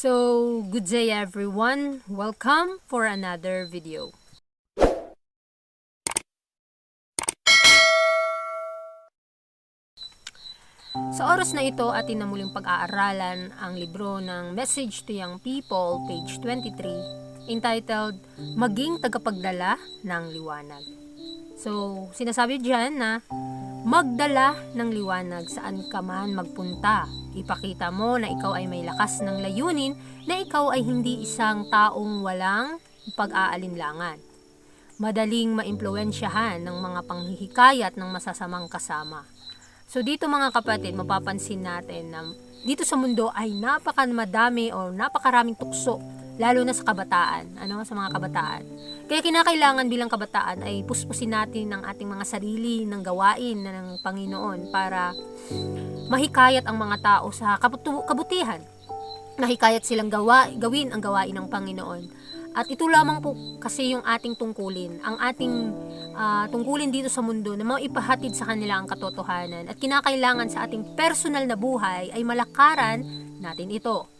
So, good day everyone. Welcome for another video. Sa oras na ito, atin na muling pag-aaralan ang libro ng Message to Young People, page 23, entitled Maging Tagapagdala ng Liwanag. So, sinasabi diyan na magdala ng liwanag saan ka man magpunta. Ipakita mo na ikaw ay may lakas ng layunin, na ikaw ay hindi isang taong walang pag-aalinlangan. Madaling maimpluwensyahan ng mga panghihikayat ng masasamang kasama. So dito mga kapatid, mapapansin natin na dito sa mundo ay napakamadami o napakaraming tukso lalo na sa kabataan, ano, sa mga kabataan. Kaya kinakailangan bilang kabataan ay puspusin natin ang ating mga sarili ng gawain na ng Panginoon para mahikayat ang mga tao sa kabutihan. Mahikayat silang gawa, gawin ang gawain ng Panginoon. At ito lamang po kasi yung ating tungkulin, ang ating ah, tungkulin dito sa mundo na maipahatid sa kanila ang katotohanan at kinakailangan sa ating personal na buhay ay malakaran natin ito.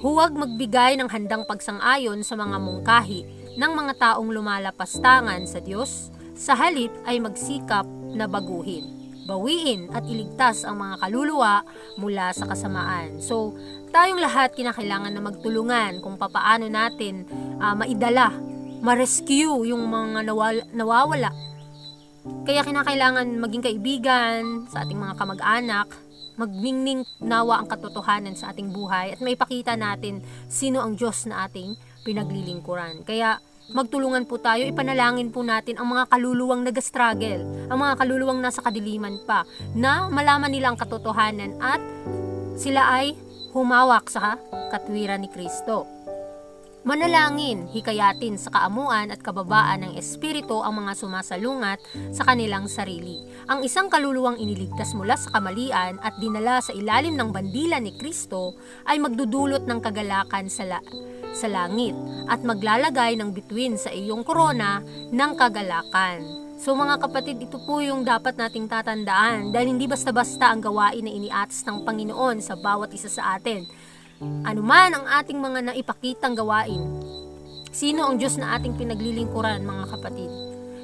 Huwag magbigay ng handang pagsang-ayon sa mga mungkahi ng mga taong lumalapastangan sa Diyos, sa halip ay magsikap na baguhin, bawiin at iligtas ang mga kaluluwa mula sa kasamaan. So, tayong lahat kinakailangan na magtulungan kung papaano natin ah, maidala, ma-rescue yung mga nawal- nawawala. Kaya kinakailangan maging kaibigan sa ating mga kamag-anak, magningning nawa ang katotohanan sa ating buhay at maipakita natin sino ang Diyos na ating pinaglilingkuran. Kaya magtulungan po tayo, ipanalangin po natin ang mga kaluluwang nag-struggle, ang mga kaluluwang nasa kadiliman pa, na malaman nila ang katotohanan at sila ay humawak sa katwiran ni Kristo. Manalangin, hikayatin sa kaamuan at kababaan ng Espiritu ang mga sumasalungat sa kanilang sarili. Ang isang kaluluwang iniligtas mula sa kamalian at dinala sa ilalim ng bandila ni Kristo ay magdudulot ng kagalakan sa, la- sa langit at maglalagay ng bituin sa iyong korona ng kagalakan. So mga kapatid, ito po yung dapat nating tatandaan dahil hindi basta-basta ang gawain na iniatas ng Panginoon sa bawat isa sa atin anuman ang ating mga naipakitang gawain. Sino ang Diyos na ating pinaglilingkuran, mga kapatid?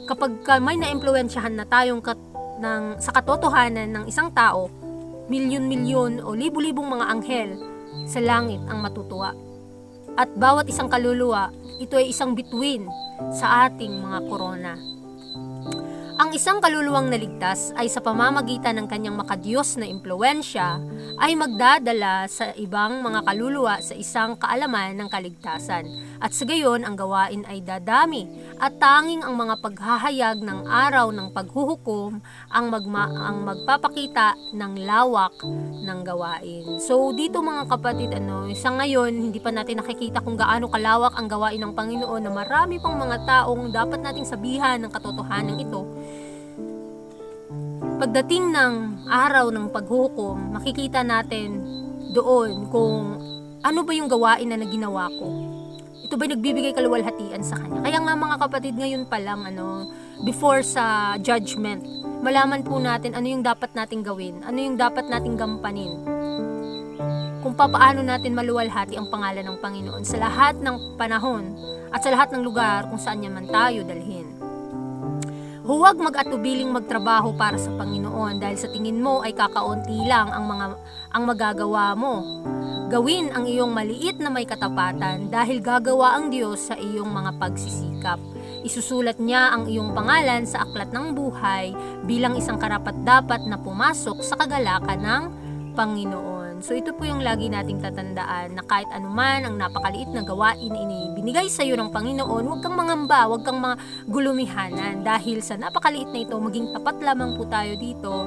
Kapag ka may naimpluwensyahan na tayong kat, ng, sa katotohanan ng isang tao, milyon-milyon o libu-libong mga anghel sa langit ang matutuwa. At bawat isang kaluluwa, ito ay isang bituin sa ating mga korona. Ang isang kaluluwang naligtas ay sa pamamagitan ng kanyang makadiyos na impluensya ay magdadala sa ibang mga kaluluwa sa isang kaalaman ng kaligtasan. At sa gayon, ang gawain ay dadami at tanging ang mga paghahayag ng araw ng paghuhukom ang, magma- ang magpapakita ng lawak ng gawain. So dito mga kapatid, ano, sa ngayon, hindi pa natin nakikita kung gaano kalawak ang gawain ng Panginoon na marami pang mga taong dapat nating sabihan ng katotohanan ito Pagdating ng araw ng paghukom, makikita natin doon kung ano ba yung gawain na naginawa ko. Ito ba nagbibigay kaluwalhatian sa kanya? Kaya nga mga kapatid, ngayon pa lang, ano, before sa judgment, malaman po natin ano yung dapat nating gawin, ano yung dapat nating gampanin. Kung papaano natin maluwalhati ang pangalan ng Panginoon sa lahat ng panahon at sa lahat ng lugar kung saan niya man tayo dalhin. Huwag mag-atubiling magtrabaho para sa Panginoon dahil sa tingin mo ay kakaunti lang ang mga ang magagawa mo. Gawin ang iyong maliit na may katapatan dahil gagawa ang Diyos sa iyong mga pagsisikap. Isusulat niya ang iyong pangalan sa aklat ng buhay bilang isang karapat-dapat na pumasok sa kagalakan ng Panginoon. So ito po yung lagi nating tatandaan na kahit anuman ang napakaliit na gawain na inibinigay sa iyo ng Panginoon, huwag kang mangamba, huwag kang mga dahil sa napakaliit na ito, maging tapat lamang po tayo dito,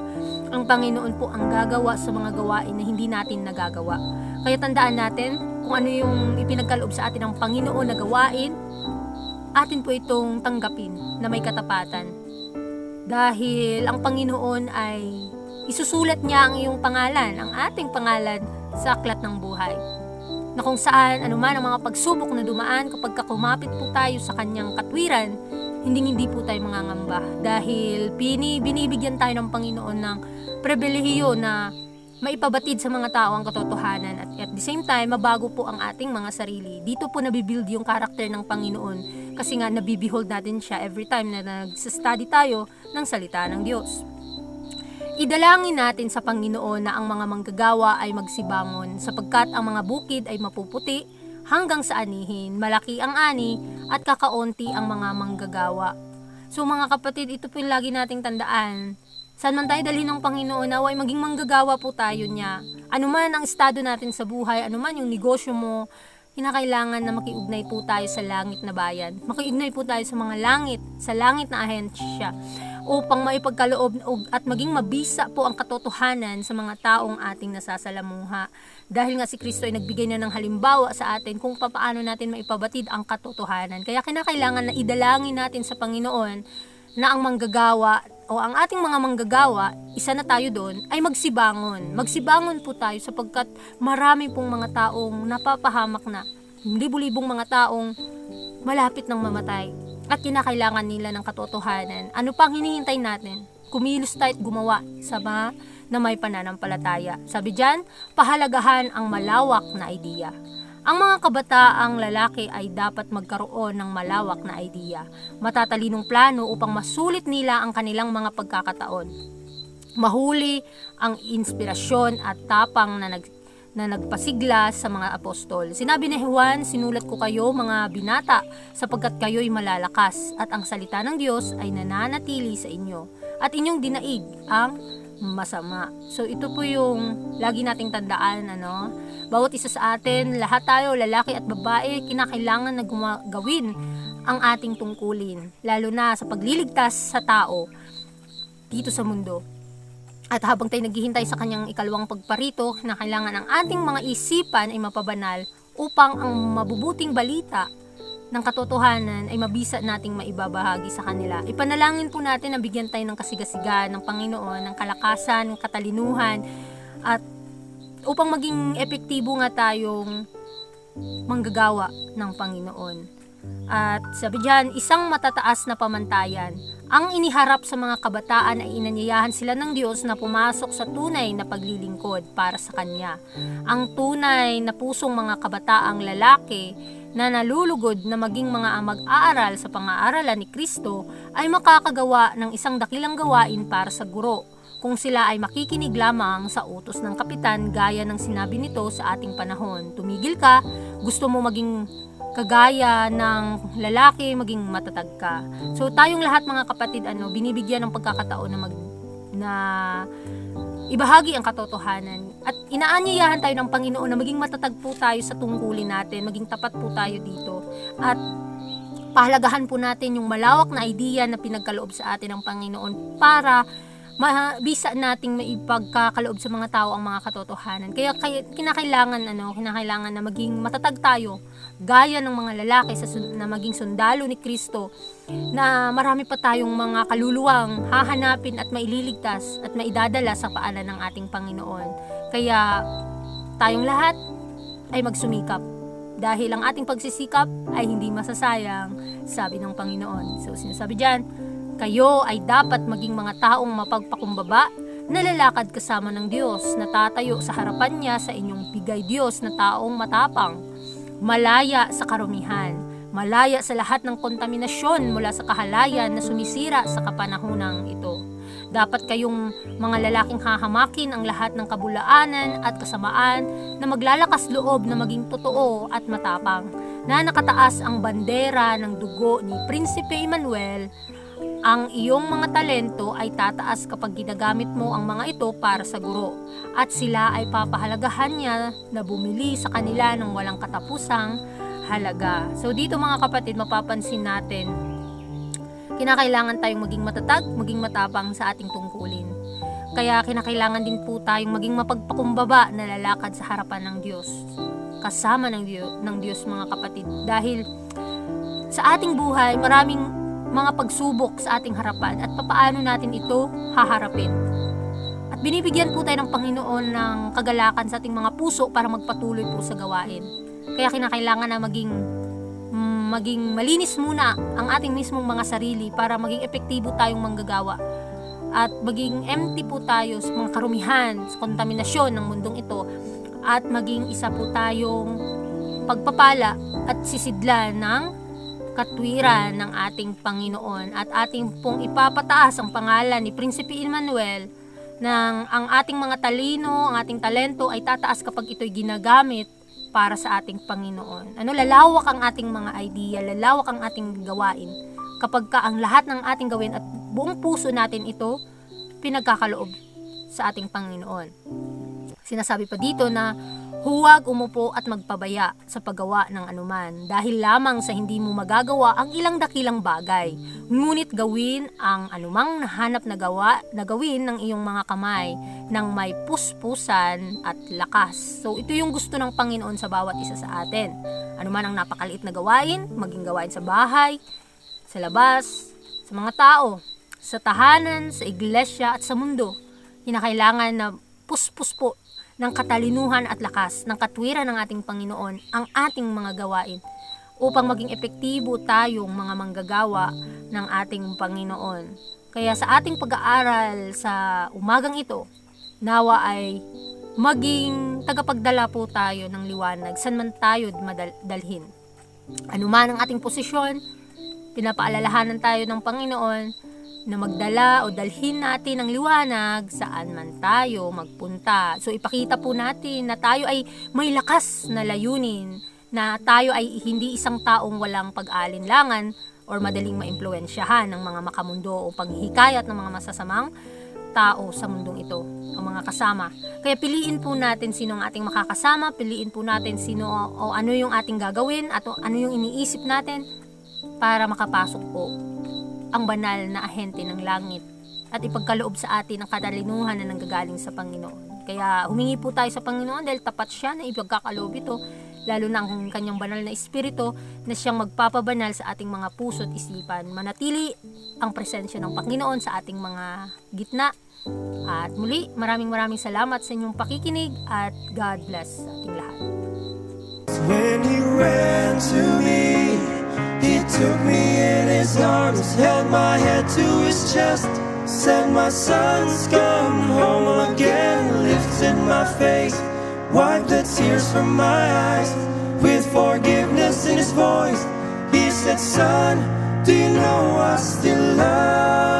ang Panginoon po ang gagawa sa mga gawain na hindi natin nagagawa. Kaya tandaan natin kung ano yung ipinagkaloob sa atin ng Panginoon na gawain, atin po itong tanggapin na may katapatan. Dahil ang Panginoon ay isusulat niya ang iyong pangalan, ang ating pangalan sa aklat ng buhay. Na kung saan anuman ang mga pagsubok na dumaan kapag kumapit po tayo sa kanyang katwiran, hindi hindi po tayo mangangamba dahil pini, binibigyan tayo ng Panginoon ng pribilehiyo na maipabatid sa mga tao ang katotohanan at at the same time, mabago po ang ating mga sarili. Dito po nabibuild yung karakter ng Panginoon kasi nga nabibehold natin siya every time na nagsastudy tayo ng salita ng Diyos. Idalangin natin sa Panginoon na ang mga manggagawa ay magsibangon sapagkat ang mga bukid ay mapuputi hanggang sa anihin, malaki ang ani at kakaunti ang mga manggagawa. So mga kapatid, ito po yung lagi nating tandaan. Saan man tayo dalhin ng Panginoon, naway maging manggagawa po tayo niya. Ano man ang estado natin sa buhay, ano man yung negosyo mo, kinakailangan na makiugnay po tayo sa langit na bayan. Makiugnay po tayo sa mga langit, sa langit na ahensya upang maipagkaloob at maging mabisa po ang katotohanan sa mga taong ating nasasalamuha. Dahil nga si Kristo ay nagbigay na ng halimbawa sa atin kung papaano natin maipabatid ang katotohanan. Kaya kinakailangan na idalangin natin sa Panginoon na ang manggagawa o ang ating mga manggagawa, isa na tayo doon, ay magsibangon. Magsibangon po tayo sapagkat marami pong mga taong napapahamak na. Libo-libong mga taong malapit ng mamatay at kinakailangan nila ng katotohanan. Ano pang hinihintay natin? Kumilos tayo at gumawa sa mga na may pananampalataya. Sabi dyan, pahalagahan ang malawak na idea. Ang mga kabataang lalaki ay dapat magkaroon ng malawak na idea, matatalinong plano upang masulit nila ang kanilang mga pagkakataon. Mahuli ang inspirasyon at tapang na nag na nagpasigla sa mga apostol. Sinabi ni Juan, sinulat ko kayo mga binata sapagkat kayo'y malalakas at ang salita ng Diyos ay nananatili sa inyo at inyong dinaig ang masama. So ito po yung lagi nating tandaan ano. Bawat isa sa atin, lahat tayo, lalaki at babae, kinakailangan na gawin ang ating tungkulin, lalo na sa pagliligtas sa tao dito sa mundo. At habang tayo naghihintay sa kanyang ikalawang pagparito, na kailangan ang ating mga isipan ay mapabanal upang ang mabubuting balita ng katotohanan ay mabisa nating maibabahagi sa kanila. Ipanalangin po natin na bigyan tayo ng kasigasigan ng Panginoon, ng kalakasan, ng katalinuhan, at upang maging epektibo nga tayong manggagawa ng Panginoon. At sabi diyan, isang matataas na pamantayan. Ang iniharap sa mga kabataan ay inanyayahan sila ng Diyos na pumasok sa tunay na paglilingkod para sa Kanya. Ang tunay na pusong mga kabataang lalaki na nalulugod na maging mga mag-aaral sa pang-aaralan ni Kristo ay makakagawa ng isang dakilang gawain para sa guro kung sila ay makikinig lamang sa utos ng kapitan gaya ng sinabi nito sa ating panahon. Tumigil ka, gusto mo maging kagaya ng lalaki, maging matatag ka. So tayong lahat mga kapatid, ano, binibigyan ng pagkakataon na mag na ibahagi ang katotohanan. At inaanyayahan tayo ng Panginoon na maging matatag po tayo sa tungkulin natin, maging tapat po tayo dito. At pahalagahan po natin yung malawak na idea na pinagkaloob sa atin ng Panginoon para mabisa nating maipagkakaloob sa mga tao ang mga katotohanan. Kaya, kaya kinakailangan ano, kinakailangan na maging matatag tayo gaya ng mga lalaki sa na maging sundalo ni Kristo na marami pa tayong mga kaluluwang hahanapin at maililigtas at maidadala sa paanan ng ating Panginoon. Kaya tayong lahat ay magsumikap dahil ang ating pagsisikap ay hindi masasayang, sabi ng Panginoon. So sinasabi diyan, kayo ay dapat maging mga taong mapagpakumbaba na lalakad kasama ng Diyos, na tatayo sa harapan niya sa inyong bigay Diyos na taong matapang, malaya sa karumihan, malaya sa lahat ng kontaminasyon mula sa kahalayan na sumisira sa kapanahonang ito. Dapat kayong mga lalaking hahamakin ang lahat ng kabulaanan at kasamaan na maglalakas loob na maging totoo at matapang, na nakataas ang bandera ng dugo ni Prinsipe Emmanuel ang iyong mga talento ay tataas kapag ginagamit mo ang mga ito para sa guro at sila ay papahalagahan niya na bumili sa kanila ng walang katapusang halaga. So dito mga kapatid, mapapansin natin, kinakailangan tayong maging matatag, maging matapang sa ating tungkulin. Kaya kinakailangan din po tayong maging mapagpakumbaba na lalakad sa harapan ng Diyos. Kasama ng Diyos, ng Diyos mga kapatid. Dahil sa ating buhay, maraming mga pagsubok sa ating harapan at papaano natin ito haharapin. At binibigyan po tayo ng Panginoon ng kagalakan sa ating mga puso para magpatuloy po sa gawain. Kaya kinakailangan na maging mm, maging malinis muna ang ating mismong mga sarili para maging epektibo tayong manggagawa. at maging empty po tayo sa mga karumihan, sa kontaminasyon ng mundong ito at maging isa po tayong pagpapala at sisidlan ng katwiran ng ating Panginoon at ating pong ipapataas ang pangalan ni Prinsipe Emmanuel ng ang ating mga talino, ang ating talento ay tataas kapag ito'y ginagamit para sa ating Panginoon. Ano, lalawak ang ating mga idea, lalawak ang ating gawain kapag ka ang lahat ng ating gawin at buong puso natin ito pinagkakaloob sa ating Panginoon. Sinasabi pa dito na huwag umupo at magpabaya sa paggawa ng anuman dahil lamang sa hindi mo magagawa ang ilang dakilang bagay. Ngunit gawin ang anumang nahanap na gawa na gawin ng iyong mga kamay ng may puspusan at lakas. So ito yung gusto ng Panginoon sa bawat isa sa atin. Anuman ang napakaliit na gawain, maging gawain sa bahay, sa labas, sa mga tao, sa tahanan, sa iglesia at sa mundo. Hinakailangan na puspus po ng katalinuhan at lakas ng katwiran ng ating Panginoon ang ating mga gawain upang maging epektibo tayong mga manggagawa ng ating Panginoon. Kaya sa ating pag-aaral sa umagang ito, nawa ay maging tagapagdala po tayo ng liwanag saan man tayo madalhin. Ano man ang ating posisyon, pinapaalalahanan tayo ng Panginoon na magdala o dalhin natin ang liwanag saan man tayo magpunta. So ipakita po natin na tayo ay may lakas na layunin, na tayo ay hindi isang taong walang pag-alinlangan or madaling maimpluwensyahan ng mga makamundo o paghihikayat ng mga masasamang tao sa mundong ito, o mga kasama. Kaya piliin po natin sino ang ating makakasama, piliin po natin sino o, o ano yung ating gagawin at o, ano yung iniisip natin para makapasok po ang banal na ahente ng langit at ipagkaloob sa atin ang katalinuhan na nanggagaling sa Panginoon. Kaya humingi po tayo sa Panginoon dahil tapat siya na ipagkakaloob ito, lalo na ang kanyang banal na espiritu na siyang magpapabanal sa ating mga puso at isipan. Manatili ang presensya ng Panginoon sa ating mga gitna. At muli, maraming maraming salamat sa inyong pakikinig at God bless sa ating lahat. When he ran to me, he took me in his arms, held my head to his chest, said, My son's come home again, lifted my face, wiped the tears from my eyes, with forgiveness in his voice. He said, Son, do you know I still love